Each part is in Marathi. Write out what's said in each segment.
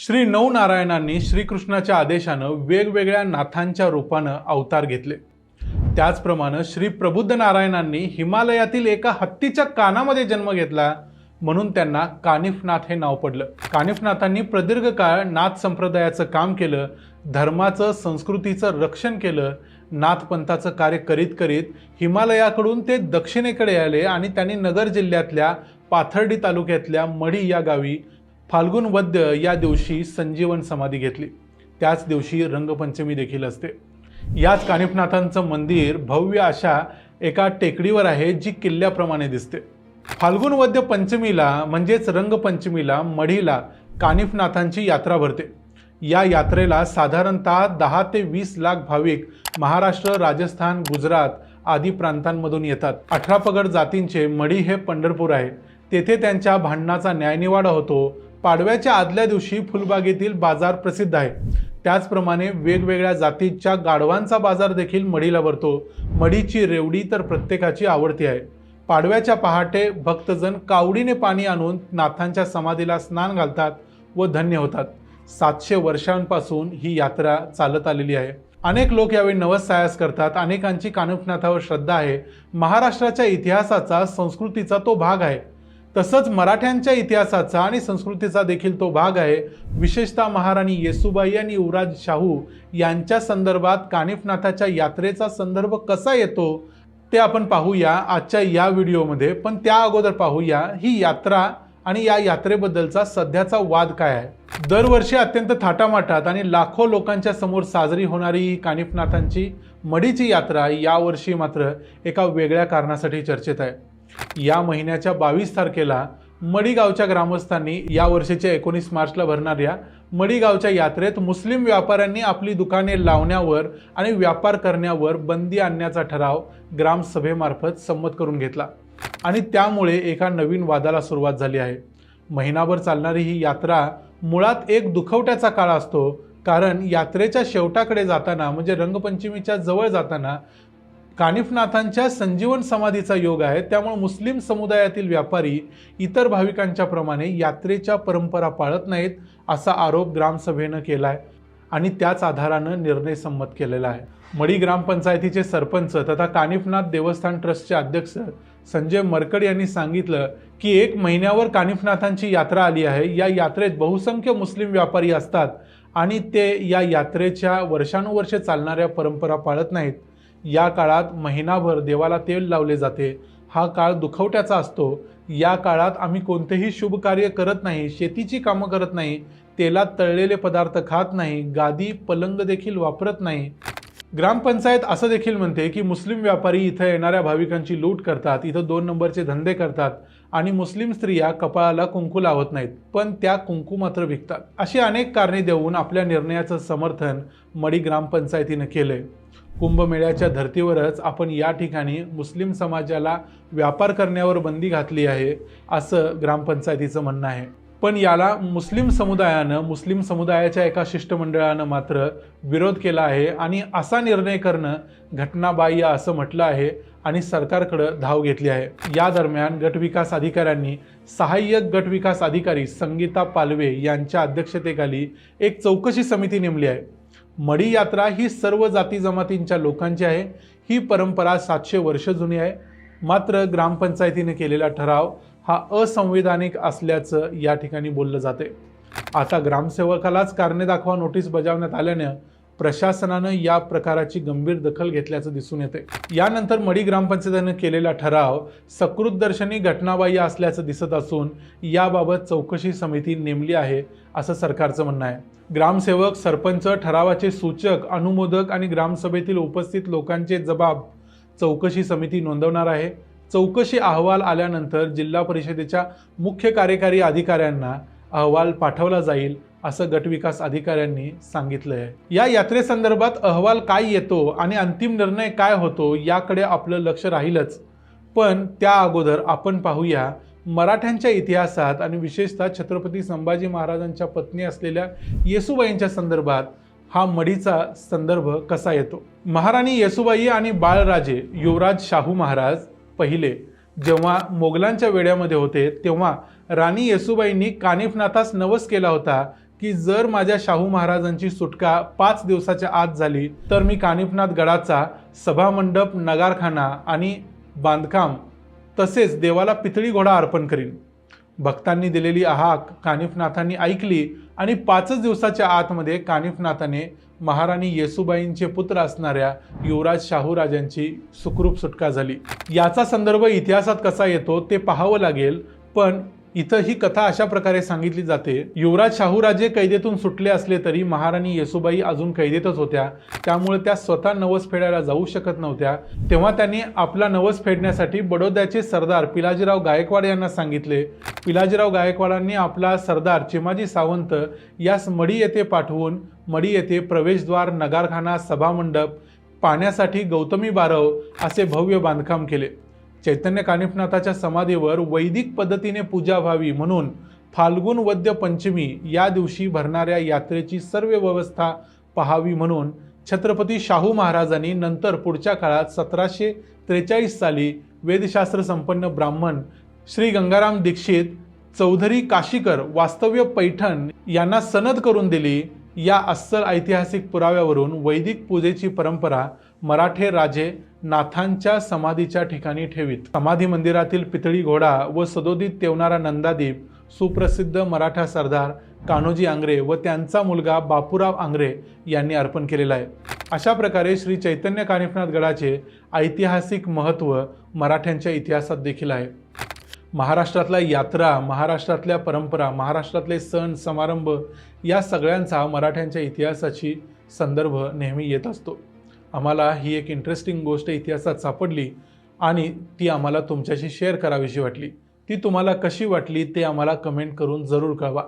श्री नवनारायणांनी श्रीकृष्णाच्या आदेशानं वेगवेगळ्या नाथांच्या रूपानं अवतार घेतले. त्याचप्रमाणे श्री प्रबुद्ध नारायणांनी हिमालयातील एका हत्तीच्या कानामध्ये जन्म घेतला म्हणून त्यांना कानिफनाथ हे नाव पडलं. कानिफनाथांनी प्रदीर्घ काळ नाथ संप्रदायाचं काम केलं धर्माचं संस्कृतीचं रक्षण केलं नाथपंथाचं कार्य करीत करीत हिमालयाकडून ते दक्षिणेकडे आले आणि त्यांनी नगर जिल्ह्यातल्या पाथर्डी तालुक्यातल्या मढी या गावी फाल्गुन वद्य या दिवशी संजीवन समाधी घेतली. त्याच दिवशी रंगपंचमी देखील असते. याच कानिफनाथांचं मंदिर भव्य अशा एका टेकडीवर आहे जी किल्ल्याप्रमाणे दिसते. फाल्गुन वद्य पंचमीला म्हणजेच रंगपंचमीला मढीला कानिफनाथांची यात्रा भरते. या यात्रेला साधारणतः दहा ते वीस लाख भाविक महाराष्ट्र राजस्थान गुजरात आदी प्रांतांमधून येतात. अठरा पगड जातींचे मढी हे पंढरपूर आहे. तेथे त्यांच्या भांडणाचा न्यायनिवाडा होतो. पाडव्याच्या आदल्या दिवशी फुलबागेतील बाजार प्रसिद्ध आहे. त्याचप्रमाणे वेगवेगळ्या जातीच्या गाढवांचा बाजार देखील मढीला भरतो. मढीची रेवडी तर प्रत्येकाची आवडती आहे. पाडव्याच्या पहाटे भक्तजण कावडीने पाणी आणून नाथांच्या समाधीला स्नान घालतात व धन्य होतात. सातशे वर्षांपासून ही यात्रा चालत आलेली आहे. अनेक लोक यावेळी नवस सायास करतात. अनेकांची कानिफनाथावर श्रद्धा आहे. महाराष्ट्राच्या इतिहासाचा संस्कृतीचा तो भाग आहे. तसंच मराठ्यांच्या इतिहासाचा आणि संस्कृतीचा देखील तो भाग आहे. विशेषतः महाराणी येसुबाई आणि युवराज शाहू यांच्या संदर्भात कानिफनाथाच्या यात्रेचा संदर्भ कसा येतो ते आपण पाहूया आजच्या या व्हिडिओमध्ये. पण त्या अगोदर पाहूया ही यात्रा आणि या यात्रेबद्दलचा सध्याचा वाद काय आहे. दरवर्षी अत्यंत थाटामाटात आणि लाखो लोकांच्या समोर साजरी होणारी ही कानिफनाथांची मढीची यात्रा यावर्षी मात्र एका वेगळ्या कारणासाठी चर्चेत आहे. या महिन्याच्या बावीस तारखेला मडीगावच्या ग्रामस्थांनी या वर्षीच्या एकोणीस मार्चला भरणाऱ्या मडीगावच्या यात्रेत मुस्लिम व्यापाऱ्यांनी आपली दुकाने लावण्यावर आणि व्यापार करण्यावर बंदी आणण्याचा ठराव ग्रामसभेमार्फत संमत करून घेतला. आणि त्यामुळे एका नवीन वादाला सुरुवात झाली आहे. महिनाभर चालणारी ही यात्रा मुळात एक दुखवट्याचा काळ असतो कारण यात्रेच्या शेवटाकडे जाताना म्हणजे रंगपंचमीच्या जवळ जाताना कानिफनाथांच्या संजीवन समाधीचा योग आहे. त्यामुळे मुस्लिम समुदायातील व्यापारी इतर भाविकांच्या प्रमाणे यात्रेच्या परंपरा पाळत नाहीत असा आरोप ग्रामसभेनं केला आहे आणि त्याच आधारानं निर्णय संमत केलेला आहे. मडी ग्रामपंचायतीचे सरपंच तथा कानिफनाथ देवस्थान ट्रस्टचे अध्यक्ष संजय मरकड यांनी सांगितलं की एक महिन्यावर कानिफनाथांची यात्रा आली आहे. या यात्रेत बहुसंख्य मुस्लिम व्यापारी असतात आणि ते या यात्रेच्या वर्षानुवर्षे चालणाऱ्या परंपरा पाळत नाहीत. या काळात महिनाभर देवाला तेल लावले जाते. हा काळ दुखवट्याचा असतो. या काळात आम्ही कोणतेही शुभ कार्य करत नाही शेतीची कामं करत नाही तेलात तळलेले पदार्थ खात नाही गादी पलंग देखील वापरत नाही. ग्रामपंचायत असं देखील म्हणते की मुस्लिम व्यापारी इथं येणाऱ्या भाविकांची लूट करतात इथं दोन नंबरचे धंदे करतात आणि मुस्लिम स्त्रिया कपाळाला कुंकू लावत नाहीत पण त्या कुंकू मात्र विकतात. अशी अनेक कारणे देऊन आपल्या निर्णयाचं समर्थन मडी ग्रामपंचायतीनं केलंय. कुंभमेळ्याच्या धर्तीवरच आपण या ठिकाणी मुस्लिम समाजाला व्यापार करण्यावर बंदी घातली आहे असं ग्रामपंचायतीचं म्हणणं आहे. पण याला मुस्लिम समुदायानं मुस्लिम समुदायाच्या एका शिष्टमंडळानं मात्र विरोध केला आहे आणि असा निर्णय करणं घटनाबाह्य असं म्हटलं आहे आणि सरकारकडं धाव घेतली आहे. या दरम्यान गटविकास अधिकाऱ्यांनी सहाय्यक गटविकास अधिकारी संगीता पालवे यांच्या अध्यक्षतेखाली एक चौकशी समिती नेमली आहे. मडी यात्रा ही सर्व जाती जमातींच्या लोकांची आहे. ही परंपरा सातशे वर्ष जुनी आहे. मात्र ग्रामपंचायतीने केलेला ठराव हा असंवैधानिक असल्याचं या ठिकाणी बोललं जाते. आता ग्रामसेवकालाच कारणे दाखवा नोटीस बजावण्यात आल्यानं प्रशासनानं या प्रकाराची गंभीर दखल घेतल्याचं दिसून येते. यानंतर मडी ग्रामपंचायतीनं केलेला ठराव सकृतदर्शनी घटनाबाह्य असल्याचं दिसत असून याबाबत चौकशी समिती नेमली आहे असं सरकारचं म्हणणं आहे. ग्रामसेवक सरपंच ठरावाचे सूचक अनुमोदक आणि ग्रामसभेतील उपस्थित लोकांचे जबाब चौकशी समिती नोंदवणार आहे. चौकशी अहवाल आल्यानंतर जिल्हा परिषदेच्या मुख्य कार्यकारी अधिकाऱ्यांना अहवाल पाठवला जाईल असं गटविकास अधिकाऱ्यांनी सांगितलं आहे या यात्रेसंदर्भात अहवाल काय येतो आणि अंतिम निर्णय काय होतो याकडे आपलं लक्ष राहीलच. पण त्या अगोदर आपण पाहूया मराठ्यांच्या इतिहासात आणि विशेषतः छत्रपती संभाजी महाराजांच्या पत्नी असलेल्या येसुबाईंच्या संदर्भात हा मडीचा संदर्भ कसा येतो? महाराणी येसुबाई आणि बाळराजे युवराज शाहू महाराज पहिले जेव्हा मोगलांच्या वेड्यामध्ये होते तेव्हा राणी येसुबाईंनी कानिफनाथास नवस केला होता की जर माझ्या शाहू महाराजांची सुटका पाच दिवसाच्या आत झाली तर मी कानिफनाथ गडाचा सभामंडप नगारखाना आणि बांधकाम तसेच देवाला पितळी घोडा अर्पण करीन. भक्तांनी दिलेली आहाक कानिफनाथांनी ऐकली आणि पाचच दिवसाच्या आतमध्ये कानिफनाथाने महाराणी येसुबाईंचे पुत्र असणाऱ्या युवराज शाहू राजांची सुखरूप सुटका झाली. याचा संदर्भ इतिहासात कसा येतो ते पाहावं लागेल पण इथं ही कथा अशा प्रकारे सांगितली जाते. युवराज शाहूराजे कैदेतून सुटले असले तरी महाराणी येसुबाई अजून कैदेतच होत्या. त्यामुळे त्या स्वतः नवस फेडायला जाऊ शकत नव्हत्या. तेव्हा त्यांनी आपला नवस फेडण्यासाठी बडोद्याचे सरदार पिलाजीराव गायकवाड यांना सांगितले. पिलाजीराव गायकवाडांनी आपला सरदार चिमाजी सावंत यास मडी येथे पाठवून मडी येथे प्रवेशद्वार नगारखाना सभामंडप पाण्यासाठी गौतमी बारव असे भव्य बांधकाम केले. चैतन्य कानिफनाथाच्या समाधीवर वैदिक पद्धतीने पूजा व्हावी म्हणून फाल्गुन वद्य पंचमी या दिवशी भरणाऱ्या यात्रेची सर्व व्यवस्था पहावी म्हणून छत्रपती शाहू महाराजांनी नंतर पुढच्या काळात सतराशे त्रेचाळीस साली वेदशास्त्र संपन्न ब्राह्मण श्री गंगाराम दीक्षित चौधरी काशीकर वास्तव्य पैठण यांना सनद करून दिली. या अस्सल ऐतिहासिक पुराव्यावरून वैदिक पूजेची परंपरा मराठे राजे नाथांच्या समाधीच्या ठिकाणी ठेवीत. समाधी मंदिरातील पितळी घोडा व सदोदित तेवणारा नंदादीप सुप्रसिद्ध मराठा सरदार कान्होजी आंग्रे व त्यांचा मुलगा बापूराव आंग्रे यांनी अर्पण केलेला आहे. अशा प्रकारे श्री चैतन्य कानिफनाथ गडाचे ऐतिहासिक महत्त्व मराठ्यांच्या इतिहासात देखील आहे. महाराष्ट्रातल्या यात्रा महाराष्ट्रातल्या परंपरा महाराष्ट्रातले सण समारंभ या सगळ्यांचा मराठ्यांच्या इतिहासाची संदर्भ नेहमी येत असतो. आम्हाला ही एक इंटरेस्टिंग गोष्ट इतिहासात सापडली आणि ती आम्हाला तुमच्याशी शेअर करावीशी वाटली. ती तुम्हाला कशी वाटली ते आम्हाला कमेंट करून जरूर कळवा.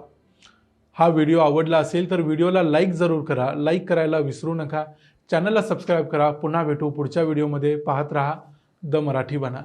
हा व्हिडिओ आवडला असेल तर व्हिडिओला लाईक जरूर करा. लाईक करायला विसरू नका. चॅनलला सबस्क्राईब करा. पुन्हा भेटू पुढच्या व्हिडिओमध्ये पाहत राहा. द मराठी बना.